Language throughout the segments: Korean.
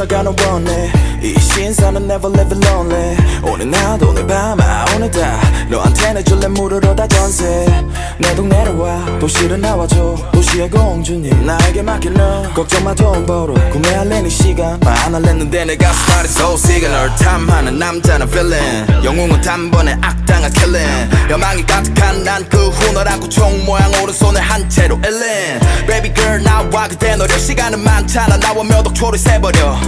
신사가는 원해 이 신사는 never live lonely. 오늘 나도 오늘 밤 아 오늘 다 너한테 내줄래 물으러 다 전세. 내 동네로 와 도시를 나와줘. 도시의 공주님 나에게 맡겨 너 걱정 마 돈 벌어 구매할래 네 시간. 안 할랬는데 내가 스타트 소식을 널 탐하는 남자는 villain 영웅은 단번에 악당한 killing 여망이 가득한 난그후 너라고 총 모양 오른손에 한 채로 일린 Baby girl 나 와 그대 노력 시간은 많잖아. 나와 몇 억초를 세버려.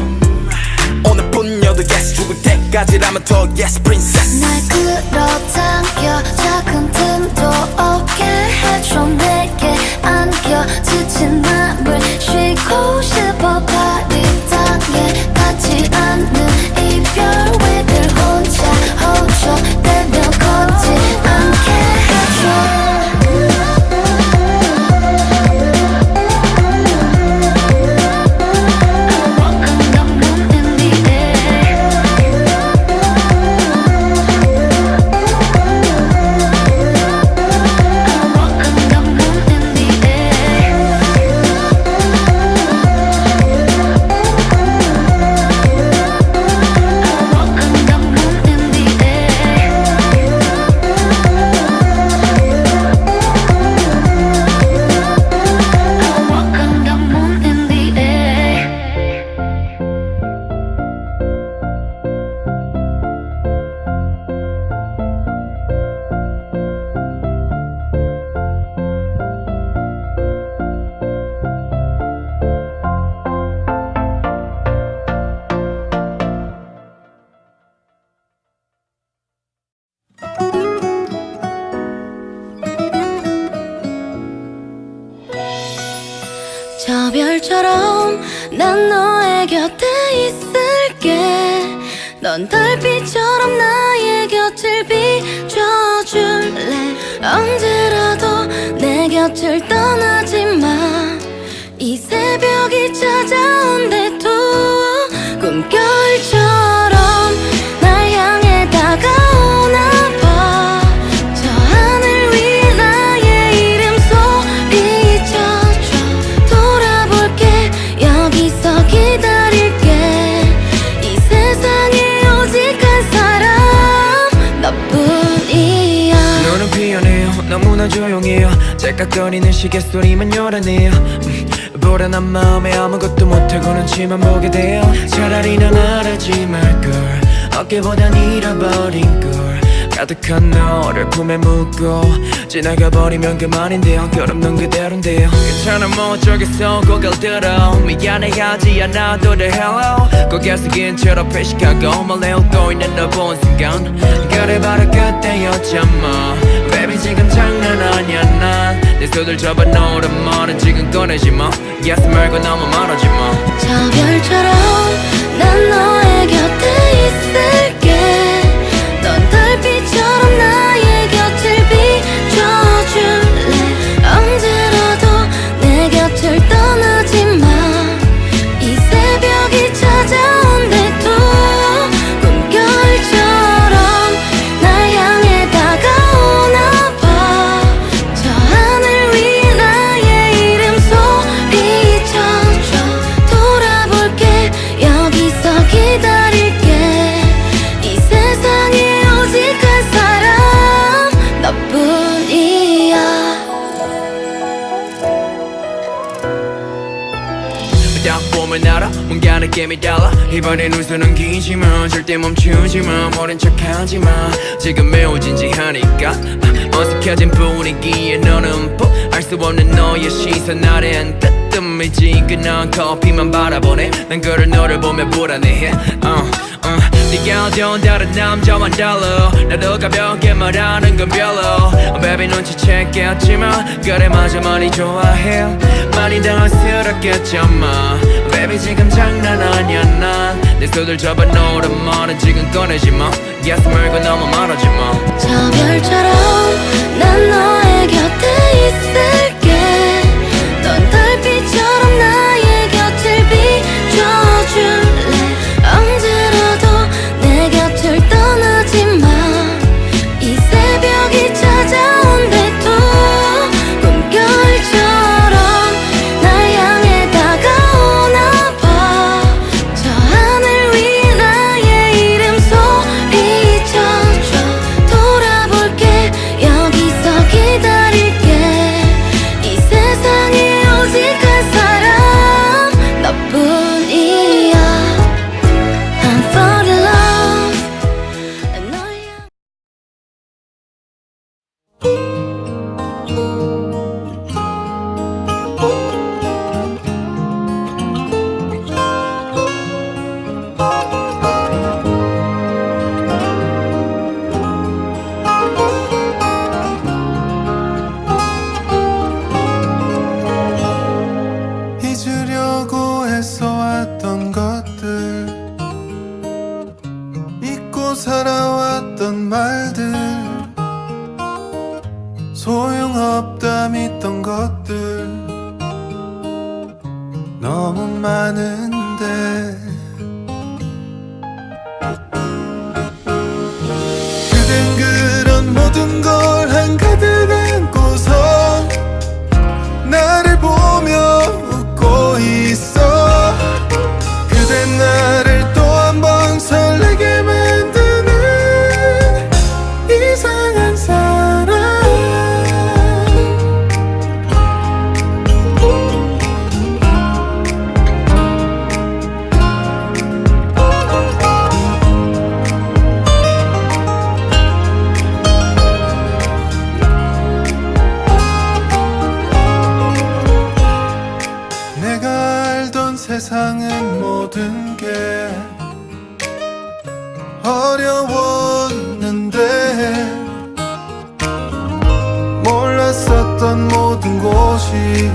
오늘뿐이어도 yes 죽을 때까지라면 더 yes princess. 날 끌어당겨. 작은 틈도 없게 해줘. 내게 안겨. 지친 맘을 쉬고 싶어. 파리 땅에 닿지 않는 이 별처럼 난 너의 곁에 있을게. 넌 달빛처럼 나의 곁을 비춰줄래? 언제라도 내 곁을 떠나지 마 이 새벽이 찾아온대 너무나 조용해요. 째깍거리는 시계 소리만 요란해요. 음, 불안한 마음에 아무것도 못하고는 치만 보게 돼요. 차라리 난 알아지 말걸. 어깨보단 잃어버린 걸. 가득한 너를 품에 묻고 지나가 버리면 그만인데요. 결없는 그대로인데요. 괜찮아 뭐 어쩌겠어. 고개를 들어. 미안해 하지 않아도 돼. Hello. 고개 숙인 채로 표식하고 몰래 웃고 있는 너 본 순간. 그래 바로 그때였잖아 Baby 장난 아니야 잡아 놓으란 말은 지금 꺼내지 마. Yes 말고 너무 말하지 마. 저 별처럼 난 너의 곁에 있을게 뭔가 느낌이 달라. 이번엔 웃음은 기지만 절대 멈추지마 모른 척하지 마. 지금 매우 진지하니까. 아, 어색해진 분위기에 너는 뽀알수 없는 너의 시선 아래엔 뜨뜻미지근한 커피만 바라보네. 난 그를 너를 보며 불안해해. uh, 네가 어두운 다른 남자만 달라 나도 가볍게 말하는 건 별로. Baby 눈치챘겠지만 그래 맞아 많이 좋아해. 많이 당황스럽겠지만 Baby 지금 장난 아니야 난내 손을 잡아 놓으란 말은 지금 꺼내지 마. Yes 말고 너무 말하지 마. 저 별처럼 난 너의 곁에 있을 살아왔던 말들 소용없다 믿던 것들 너무 많은데 어려웠는데 몰랐었던 모든 것이